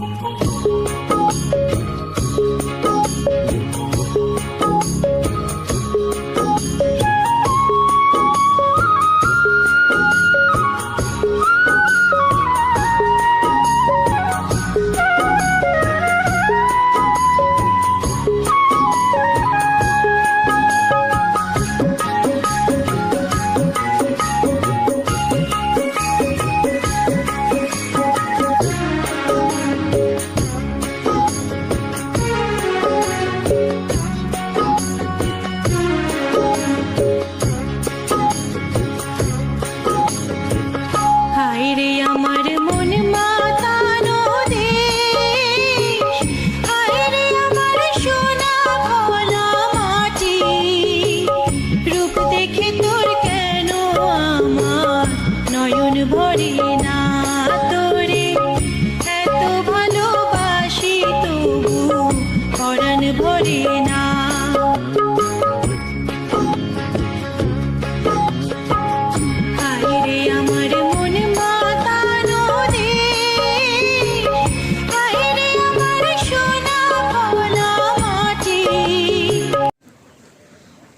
হায়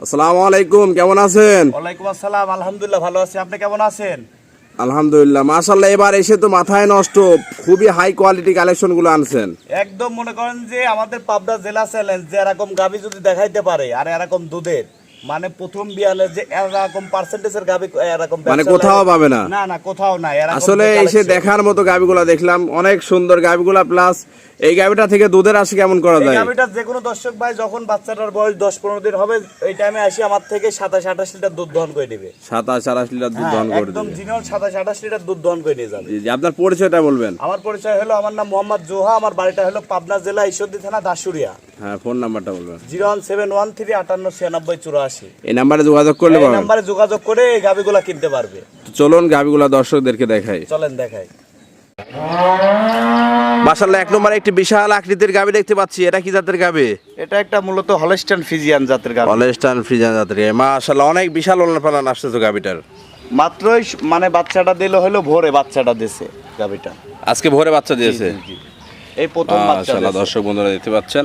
আসসালামু আলাইকুম কেমন আছেন? ওয়ালাইকুম আসসালাম আলহামদুলিল্লাহ ভালো আছি। আপনি কেমন আছেন? আলহামদুলিল্লাহ মাশাল্লাহ এবার এসে তো মাথায় নষ্ট। খুবই হাই কোয়ালিটি কালেকশনগুলো আনছেন। একদম মনে করেন যে আমাদের পাবনা জেলা চ্যালেঞ্জ যে এরকম গাবি যদি দেখাইতে পারে, আর এরকম দুধের। মানে প্রথম বিয়ালে যে এরকম পার্সেন্টেজের গাবি এরকম মানে কোথাও পাবে না? না না কোথাও না আসলে এসে দেখার মতো গাবিগুলা দেখলাম অনেক সুন্দর গাবিগুলা প্লাস এই গাবিটা থেকে দুধের আসে কেমন করা যায়? গাবিটা যে কোনো দর্শক ভাই যখন বাচ্চাটার বয়স দশ পনেরো দিন হবে এই টাইমে আসি আমার থেকে সাতাশ আঠাশ লিটার দুধ দহন করে দিবে সাতাশ আঠাশ লিটার দুধ হ্যাঁ, দহন করে একদম দেবে। জিনিয়র সাতাশ আঠাশ লিটার দুধ দহন করে নিয়ে যাবে। জি, আপনার পরিচয়টা বলবেন। আমার পরিচয় হলো আমার নাম মোহাম্মদ জোহা আমার বাড়িটা হলো পাবনা জেলা ঈশ্বরদী থানা দাসুরিয়া হ্যাঁ ফোন নাম্বারটা বলবেন। জিরো ওয়ান সেভেন ওয়ান এই নাম্বারে যোগাযোগ করলে এই পাবেন। নাম্বারে যোগাযোগ করে এই গাবিগুলা কিনতে পারবে। চলুন গাবিগুলা দর্শকদেরকে দেখাই। চলেন দেখাই। মাশাল্লাহ এক নম্বরে একটি বিশাল আকৃতির গাবি দেখতে পাচ্ছি। এটা কি জাতের গাবি? এটা একটা মূলত ফিজিয়ান জাতের গাবি। ফ্রিজান জাতের গাবি। মাশাল্লাহ অনেক বিশাল ওলান পালান আসছে তো গাবিটার। মাত্রই মানে বাচ্চাটা দিল হলো ভোরে বাচ্চাটা দিছে গাবিটা। আজকে ভোরে বাচ্চা দিয়েছে। এই প্রথম বাচ্চা দর্শক বন্ধুরা দেখতে পাচ্ছেন।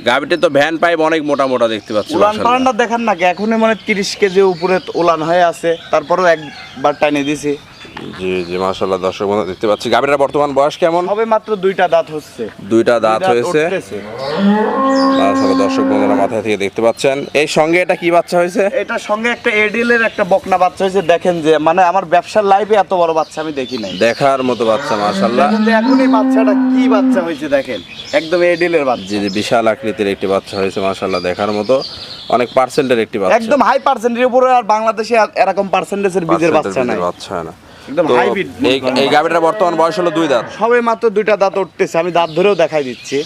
গাবিতে তো ভ্যান পাইপ অনেক মোটা মোটা দেখতে পাচ্ছি উলান। পালানটা না নাকি এখনই মানে তিরিশ কেজি উপরে ওলান উলান হয়ে আছে তারপরেও একবার টাইনে দিছি জি জি মাশাআল্লাহ দর্শক বন্ধুরা দেখতে পাচ্ছি। গাবিটার বর্তমান বয়স কেমন? হবে মাত্র দুইটা দাঁত হচ্ছে। দুইটা দাঁত হয়েছে। মাশাআল্লাহ দর্শক বন্ধুরা মাথা থেকে দেখতে পাচ্ছেন। এই সঙ্গে এটা কি বাচ্চা হয়েছে? এটার সঙ্গে একটা এডিএল এর একটা বকনা বাচ্চা হয়েছে। দেখেন যে মানে আমার ব্যবসার লাইফে এত বড় বাচ্চা আমি দেখি নাই। দেখার মতো বাচ্চা মাশাআল্লাহ। দেখেন যে এখনই বাচ্চাটা কি বাচ্চা হয়েছে দেখেন। একদম এডিএল এর বাচ্চা। জি জি বিশাল আকৃতির একটি বাচ্চা হয়েছে মাশাআল্লাহ দেখার মতো। অনেক পার্সেন্টের একটি বাচ্চা। একদম হাই পার্সেন্টের উপরে আর বাংলাদেশে এরকম পার্সেন্টেজের বীজের বাচ্চা নাই। বাচ্চা না। একদম হাইব্রিড এই বর্তমান বয়স হলো দুই দাঁত। সবে মাত্র দুইটা দাঁত উঠতেছে আমি দাঁত ধরেও দেখাই দিচ্ছি।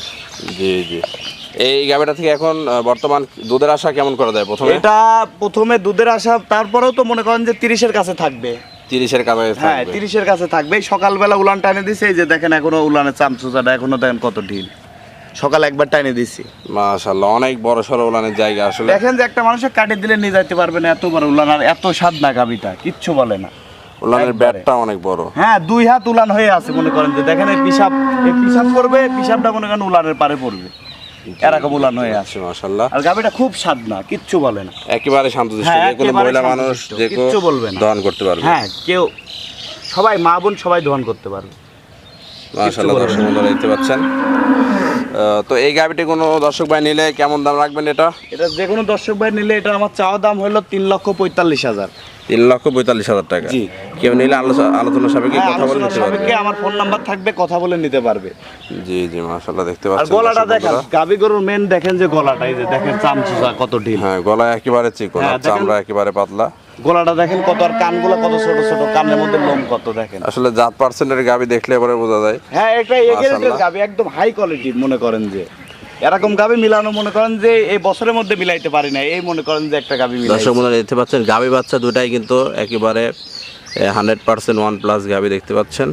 জি জি। এই থেকে এখন বর্তমান দুধের আশা কেমন করা যায় প্রথমে? এটা প্রথমে দুধের আসা তারপরেও তো মনে করেন যে তিরিশের কাছে থাকবে। তিরিশের কাছে হ্যাঁ তিরিশের কাছে থাকবে। সকালবেলা উলান টানে দিছে এই যে দেখেন এখনও উলানের চামচুচাটা এখনও দেখেন কত ঢিল। সকাল একবার টাইনে দিছি। মাশাআল্লাহ অনেক বড় সড়ো উলানের জায়গা আসলে। দেখেন যে একটা মানুষের কাটে দিলে নিয়ে যাইতে পারবে না এত বড় উলান আর এত স্বাদ না গাবিটা কিচ্ছু বলে না। উলানের ব্যাটটা অনেক বড়। হ্যাঁ দুই হাত উলান হয়ে আছে মনে করেন যে। দেখেন এই পিসাব এই পিসাব করবে পিসাবটা মনে করেন উলানের পারে পড়বে। এরকম উলান হয়ে আছে। মাশাআল্লাহ আর গাবিটা খুব স্বাদ না কিচ্ছু বলে না। একেবারে শান্তশিষ্ট হ্যাঁ, যে কোনো মহিলা মানুষ যে কিচ্ছু বলবে না। দহন করতে পারবে। হ্যাঁ কেউ সবাই মা বোন সবাই দহন করতে পারবে। মাশাআল্লাহ দর্শক বন্ধুরা দেখতে পাচ্ছেন। তো এই গাবিটি কোনো দর্শক ভাই নিলে কেমন দাম রাখবেন এটা? এটা যে কোনো দর্শক ভাই নিলে এটা আমার চাওয়া দাম হলো তিন লক্ষ পঁয়তাল্লিশ হাজার। তিন লক্ষ পঁয়তাল্লিশ হাজার টাকা। জি। কেউ নিলে আলোচনা সাপেক্ষে হ্যাঁ, কথা বলে নিতে পারবে। আমার ফোন নাম্বার থাকবে কথা বলে নিতে পারবে। জি জি মাশাআল্লাহ দেখতে আর পাচ্ছেন গলাটা দেখেন। গাবি গরুর মেন দেখেন যে গলাটা এই যে দেখেন চামচুচা কত ঢিল। হ্যাঁ গলা একেবারে চিকন হ্যাঁ, আর চামড়া একেবারে পাতলা। গলাটা দেখেন কত আর কানগুলো কত ছোট ছোট কানের মধ্যে লোম কত দেখেন। আসলে জাত পার্সেন্টের গাবি দেখলে পরে বোঝা যায়। হ্যাঁ এটা এগেরেটের। গাবি একদম হাই কোয়ালিটির মনে করেন যে। এরকম গাবি মিলানো মনে করেন যে এই বছরের মধ্যে মিলাইতে পারি না এই মনে করেন যে একটা গাবি মিলাই দর্শক বন্ধুরা দেখতে পাচ্ছেন গাবি বাচ্চা দুটাই কিন্তু একেবারে হান্ড্রেড পার্সেন্ট ওয়ান প্লাস গাবি দেখতে পাচ্ছেন।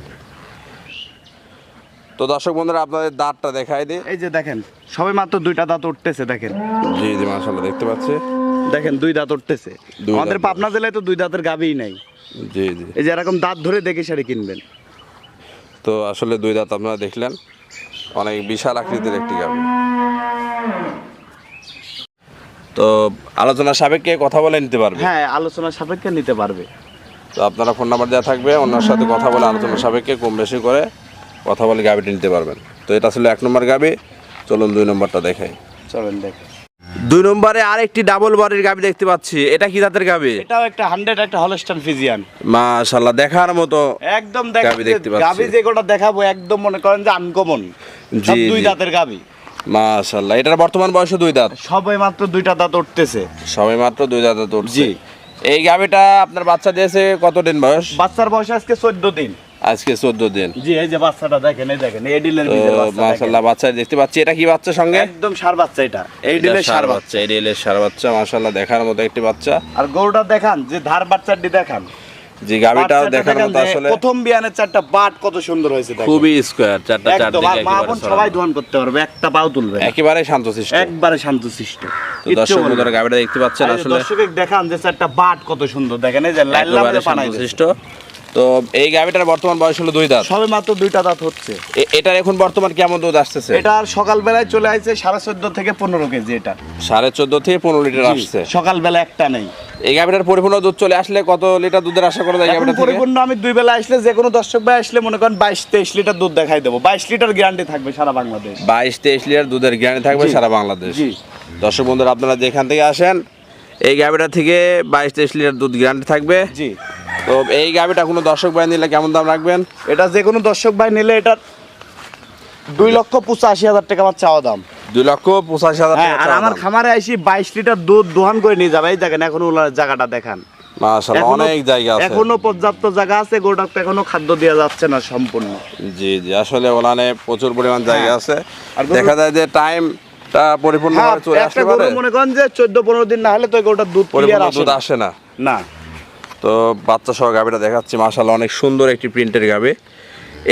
তো দর্শক বন্ধুরা আপনাদের দাঁতটা দেখাই দিই। এই যে দেখেন সবে মাত্র দুইটা দাঁত উঠতেছে দেখেন। জি জি মাশাআল্লাহ দেখতে পাচ্ছি। দেখেন দুই দাঁত উঠতেছে। আমাদের পাবনা জেলায় তো দুই দাঁতের গাবিই নাই। জি জি। এই যে এরকম দাঁত ধরে দেখে সারি কিনবেন। তো আসলে দুই দাঁত আপনারা দেখলেন অনেক বিশাল আকৃতির একটি গাভী। তো আলোচনা সাপেক্ষে কথা বলে নিতে পারবে? হ্যাঁ আলোচনা সাপেক্ষে নিতে পারবে। তো আপনারা ফোন নাম্বার দেওয়া থাকবে অন্যের সাথে কথা বলে আলোচনা সাপেক্ষে কম বেশি করে কথা বলে গাবিটি নিতে পারবেন। তো এটা ছিল এক নম্বর গাবি চলুন দুই নম্বরটা দেখাই। চলেন দেখে। দুই নম্বরে আরেকটি ডাবল বাড়ির গাবি দেখতে পাচ্ছি। এটা কি জাতের গাবি? এটাও একটা হান্ড্রেড একটা হলস্টান ফিজিয়ান মাশাল্লাহ দেখার মতো একদম গাভী দেখতে পাচ্ছি। গাবি যে গোটা দেখাবো একদম মনে করেন যে আনকমন জি, দুই জি। দাঁতের গাবি। মাশাল্লাহ এটার বর্তমান বয়স দুই দাঁত। সবাই মাত্র দুইটা দাঁত উঠতেছে। সবে মাত্র দুই দাঁত উঠছে। জি। এই গাবিটা আপনার বাচ্চা দিয়েছে কত দিন বয়স? বাচ্চার বয়স আজকে চোদ্দ দিন। আজকে চোদ্দ দিন। জি এই যে বাচ্চাটা দেখেন এই দেখেন এই ডিলের বাচ্চা মাশাল্লাহ বাচ্চা দেখতে পাচ্ছি। এটা কি বাচ্চা সঙ্গে? একদম সার বাচ্চা এটা। এই ডিলের সার বাচ্চা। এই সার বাচ্চা মাশাল্লাহ দেখার মতো একটি বাচ্চা। আর গরুটা দেখান যে ধার বাচ্চাটি দেখান। যে গাবিটাও দেখার দেখান মতো আসলে। প্রথম বিয়ানের চারটা বাট কত সুন্দর হয়েছে খুবই স্কোয়ার চারটা একদম আর মা বোন সবাই দোয়ান করতে পারবে একটা পাও তুলবে একেবারে শান্তশিষ্ট। একবারে শান্তশিষ্ট। তো দর্শক বন্ধুরা গাবিটা দেখতে পাচ্ছেন আসলে। দর্শক দেখান যে চারটা বাট কত সুন্দর। দেখেন এই যে শান্তশিষ্ট। তো এই গাবিটার বর্তমান বয়স হলো দুই দাঁত। সবে মাত্র দুইটা দাঁত হচ্ছে। এটার এখন বর্তমান কেমন দুধ আসতেছে? এটা আর সকালবেলায় চলে আসছে সাড়ে চোদ্দ থেকে পনেরো কেজি এটা সাড়ে চোদ্দ থেকে পনেরো লিটার আসছে। সকালবেলা একটা নেই। এই গাবিটার পরিপূর্ণ দুধ চলে আসলে কত লিটার দুধের আশা করা যায় পরিপূর্ণ আমি দুই বেলা আসলে যে কোনো দর্শক ভাই আসলে মনে করেন বাইশ তেইশ লিটার দুধ দেখাই দেবো। বাইশ লিটার গ্যারান্টি থাকবে সারা বাংলাদেশ। বাইশ তেইশ লিটার দুধের গ্যারান্টি থাকবে সারা বাংলাদেশ। জি। দর্শক বন্ধুরা আপনারা যেখান থেকে আসেন এই গাবিটা থেকে বাইশ তেইশ লিটার দুধ গ্যারান্টি থাকবে। জি। তো এই গাবিটা কোনো দর্শক ভাই নিলে কেমন দাম রাখবেন? এটা যে কোনো দর্শক ভাই নিলে এটা দুই লক্ষ পঁচাশি হাজার টাকা আমার চাওয়া দাম। দুই লক্ষ পঁচাশি হাজার হ্যাঁ টাকা আর আমার খামারে আইসি বাইশ লিটার দুধ দোহান করে নিয়ে যাবে। এই দেখেন এখন ওনার জায়গাটা দেখান। অনেক জায়গা আছে। এখনও পর্যাপ্ত জায়গা আছে গোটা এখনও খাদ্য দেওয়া যাচ্ছে না সম্পূর্ণ। জি জি আসলে ওখানে প্রচুর পরিমাণ জায়গা হ্যাঁ। আছে দেখা যায় যে টাইমটা পরিপূর্ণ হ্যাঁ, চলে আসতে পারে। মনে করেন যে চোদ্দ পনেরো দিন না হলে তো গোটা দুধ আসে দুধ আসে না। না। তো বাচ্চা সহ গাবিটা দেখাচ্ছি মাশাআল্লাহ অনেক সুন্দর একটি প্রিন্টের গাবি।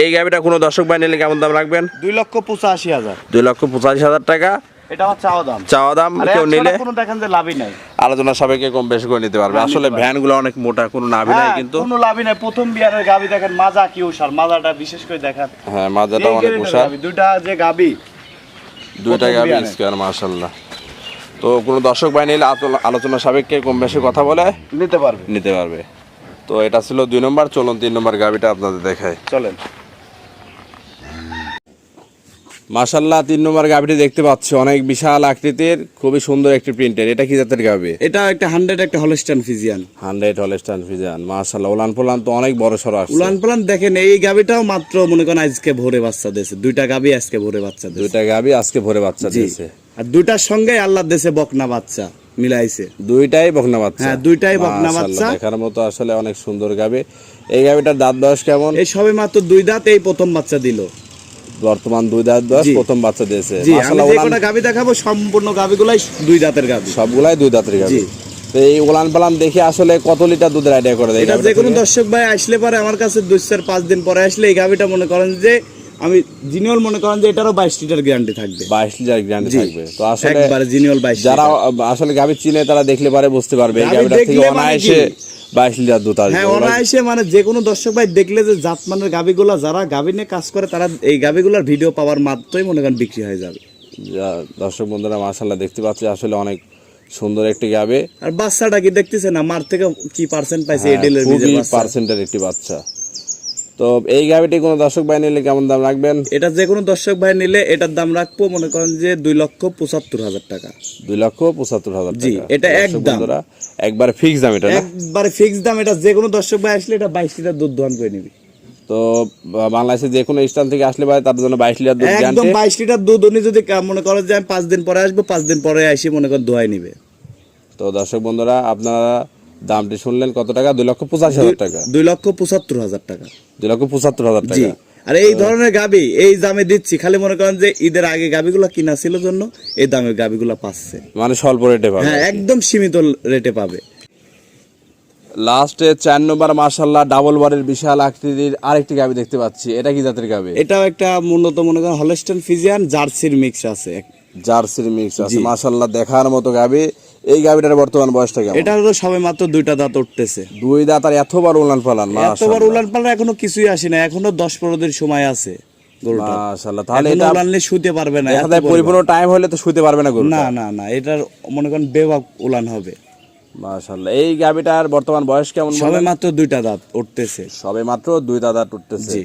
এই গাবিটা কোনো দর্শক ভাই নিলে কেমন দাম রাখবেন? দুই লক্ষ পঁচাশি হাজার। দুই লক্ষ পঁচাশি হাজার টাকা। এটা চাওয়া দাম। চাওয়া দাম কেউ নিলে কোনো দেখেন যে লাভই নাই। আলোচনা সাপেক্ষে কম বেশি করে নিতে পারবে। হ্যাঁ, আসলে। ভ্যানগুলো অনেক মোটা কোনো নাই হ্যাঁ, কিন্তু। কোনো লাভই নাই। প্রথম বিয়ারের গাবি দেখেন মাজা কি মাজাটা বিশেষ করে দেখান। হ্যাঁ মাজাটা অনেক দুইটা যে গাবি দুইটা গাবি বিয়ানে। স্কোয়ার মাশাআল্লাহ। তো কোনো দর্শক ভাই নিলে আলোচনা সাপেক্ষে কম বেশি কথা বলে নিতে পারবে। নিতে পারবে। তো এটা ছিল দুই নম্বর চলুন তিন নম্বর গাবিটা আপনাদের দেখায় চলেন। মাশাল্লাহ তিন নম্বর গাবিটি দেখতে পাচ্ছি অনেক বিশাল আকৃতির খুবই সুন্দর একটি প্রিন্টের এটা কি জাতের গাবি? এটা একটা হান্ড্রেড একটা Holstein Friesian hundred Holstein Friesian মাশাল্লাহ উলান পোলান তো অনেক বড় সড়ো আসছে। উলান পালান দেখেন এই গাবিটাও মাত্র মনে করেন আজকে ভোরে বাচ্চা দিয়েছে। দুইটা গাবি আজকে ভোরে বাচ্চা দিয়েছে। দুইটা গাবি আজকে ভোরে বাচ্চা দিয়েছে। আর দুইটার সঙ্গে আল্লাহ দেশে বকনা বাচ্চা মিলাইছে। দুইটাই বকনা বাচ্চা। হ্যাঁ, দুইটাই বকনা বাচ্চা। দেখার মতো আসলে অনেক সুন্দর গাবি। এই গাবিটার দাঁত বয়স কেমন? এই সবে মাত্র দুই দাঁত এই প্রথম বাচ্চা দিল। বর্তমান দুই দাঁত জি। প্রথম বাচ্চা দিয়েছে। মাশাআল্লাহ, গাবি দেখাবো সম্পূর্ণ গাবিগুলাই দুই দাঁতের গাবি। সবগুলাই দুই দাঁতের গাবি। তো এই উলান পালান দেখে আসলে কত লিটার দুধের আইডিয়া করে দেয় এটা যে কোনো দর্শক ভাই আসলে পরে আমার কাছে দুই চার পাঁচ দিন পরে আসলে এই গাবিটা মনে করেন যে আমি জিনিয়ল মনে করেন যে এটারও বাইশ লিটার গ্যারান্টি থাকবে। বাইশ লিটার গ্যারান্টি থাকবে। তো আসলে একবারে জিনিয়ল বাইশ যারা আসলে গাভী চিনে তারা দেখলে পারে বুঝতে পারবে। এই গাভী থেকে মানে অনায়াসে বাইশ লিটার দুধ আসবে। হ্যাঁ অনায়াসে মানে যে কোনো দর্শক ভাই দেখলে যে জাতমানের গাবিগুলা যারা গাবি নিয়ে কাজ করে তারা এই গাবিগুলার ভিডিও পাওয়ার মাত্রই মনে করেন বিক্রি হয়ে যাবে। যা দর্শক বন্ধুরা মাশাল্লাহ দেখতে পাচ্ছি আসলে অনেক সুন্দর একটি গাবে আর বাচ্চাটা কি দেখতেছে না? মার থেকে কি পার্সেন্ট পাইছে বীজের খুবই পার্সেন্টের একটি বাচ্চা। তো এই গাবিটি কোনো দর্শক ভাই নিলে কেমন দাম রাখবেন? এটা যে কোনো দর্শক ভাই নিলে এটার দাম রাখব মনে করেন যে দুই লক্ষ পঁচাত্তর হাজার টাকা। দুই লক্ষ পঁচাত্তর হাজার জি, এটা একদম। একবারে ফিক্স দাম এটা একবারে ফিক্স দাম এটা যে কোনো দর্শক ভাই আসলে এটা বাইশ লিটার দুধ দোহান করে নিবি। তো বাংলাদেশে যে কোনো স্থান থেকে আসলে ভাই তার জন্য বাইশ লিটার দুধ একদম বাইশ লিটার দুধ উনি যদি মনে করেন যে আমি পাঁচ দিন পরে আসব পাঁচ দিন পরে আসি মনে করেন দোয়াই নিবে। তো দর্শক বন্ধুরা আপনারা দামটি শুনলেন কত টাকা? দুই লক্ষ পঁচাশি হাজার টাকা। দুই লক্ষ পঁচাত্তর হাজার টাকা। দুই লক্ষ পঁচাত্তর হাজার টাকা। আর এই ধরনের গাবি এই দামে দিচ্ছি। খালি মনে করেন যে ঈদের আগে গাবিগুলো কিনা ছিল জন্য এই দামের গাবিগুলো পাচ্ছে। মানে স্বল্প রেটে পাবে। হ্যাঁ একদম সীমিত রেটে পাবে। লাস্টে চার নম্বর মার্শাল্লাহ ডাবল বারের বিশাল আকৃতির আরেকটি গাবি দেখতে পাচ্ছি। এটা কি জাতের গাবি? এটাও একটা মূলত মনে করেন হলস্টন ফিজিয়ান জার্সির মিক্স আছে। জার্সির মিক্স আছে। মার্শাল্লাহ দেখার মতো গাবি। এই গাভিটার বর্তমান বয়সটা কেমন? এটা হলো সবে মাত্র দুইটা দাঁত উঠতেছে। দুই দাঁত আর এত বড় উলান পালান এতবার উলান পাল্লা এখনও কিছুই আসে না এখনও দশ পনেরো দিন সময় আছে মাশাআল্লাহ তাহলে এটা উলান শুতে পারবে না দেখা যায় পরিপূর্ণ টাইম হলে তো শুতে পারবে না গরু না না না এটার মনে করেন বেবাক উলান হবে। মাশাআল্লাহ এই গাভিটার বর্তমান বয়স কেমন সবে মাত্র দুইটা দাঁত উঠতেছে। সবে মাত্র দুই দাঁত উঠতেছে। জি।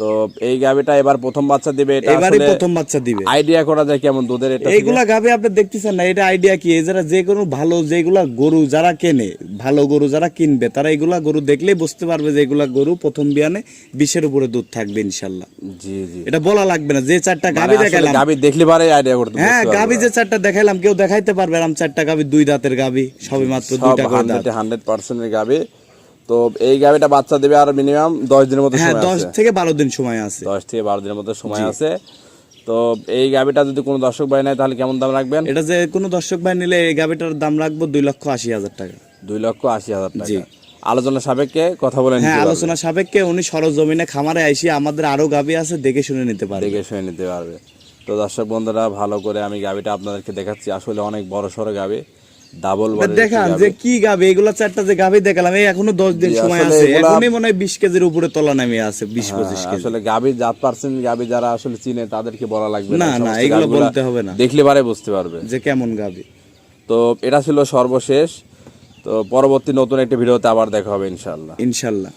তো এই গাভিটা এবার প্রথম বাচ্চা দিবে এটা এবারে প্রথম বাচ্চা দিবে। আইডিয়া করা যায় কেমন দুধের এটা এইগুলা গাবে আপনি দেখতেছেন না এটা আইডিয়া কি? এই যারা যে কোনো ভালো যেগুলা গরু যারা কেনে ভালো গরু যারা কিনবে তারা এগুলা গরু দেখলেই বুঝতে পারবে যে এগুলা গরু প্রথম বিয়ানে বিশের উপরে দুধ থাকবে ইনশাল্লাহ। জি জি। এটা বলা লাগবে না যে চারটা গাবি মানে আসলে দেখাইলাম। গাভি দেখলে পারে আইডিয়া করতে হ্যাঁ গাবি যে চারটা দেখাইলাম কেউ দেখাইতে পারবে এরকম চারটা গাবি দুই দাঁতের গাবি সবে মাত্র দুইটা করে দাঁত। হান্ড্রেড হান্ড্রেড পার্সেন্টের গাভি। তো এই গাভিটা বাচ্চা দেবে আর মিনিমাম দশ দিনের মতো হ্যাঁ দশ থেকে বারো দিন সময় আছে। দশ থেকে বারো দিনের মতো সময় আছে। তো এই গাভিটা যদি কোনো দর্শক ভাই নেয় তাহলে কেমন দাম রাখবেন? এটা যে কোনো দর্শক ভাই নিলে এই গাবিটার দাম রাখব দুই লক্ষ আশি হাজার টাকা। দুই লক্ষ আশি হাজার টাকা। আলোচনা সাপেক্ষে কথা বলেন হ্যাঁ পারবে। আলোচনা সাপেক্ষে উনি সরজমিনে খামারে আইসি আমাদের আরও গাবি আছে দেখে শুনে নিতে পারে দেখে শুনে নিতে পারবে। তো দর্শক বন্ধুরা ভালো করে আমি গাভিটা আপনাদেরকে দেখাচ্ছি। আসলে অনেক বড় সড়ো গাভি ডাবল দেখান যে কি গাবে এগুলা চারটা যে গাবে দেখালাম এই এখনও দশ দিন সময় আছে। এখনই মনে হয় বিশ কেজির উপরে তলা নামে আছে বিশ পঁচিশ কেজি। আসলে গাবে জাত পারছেন গাবে যারা আসলে চিনে তাদেরকে বলা লাগবে না, না, এগুলো বলতে হবে না। দেখলে পারে বুঝতে পারবে। যে কেমন গাবি। তো এটা ছিল সর্বশেষ। তো পরবর্তী নতুন একটা ভিডিওতে আবার দেখা হবে ইনশাআল্লাহ। ইনশাল্লাহ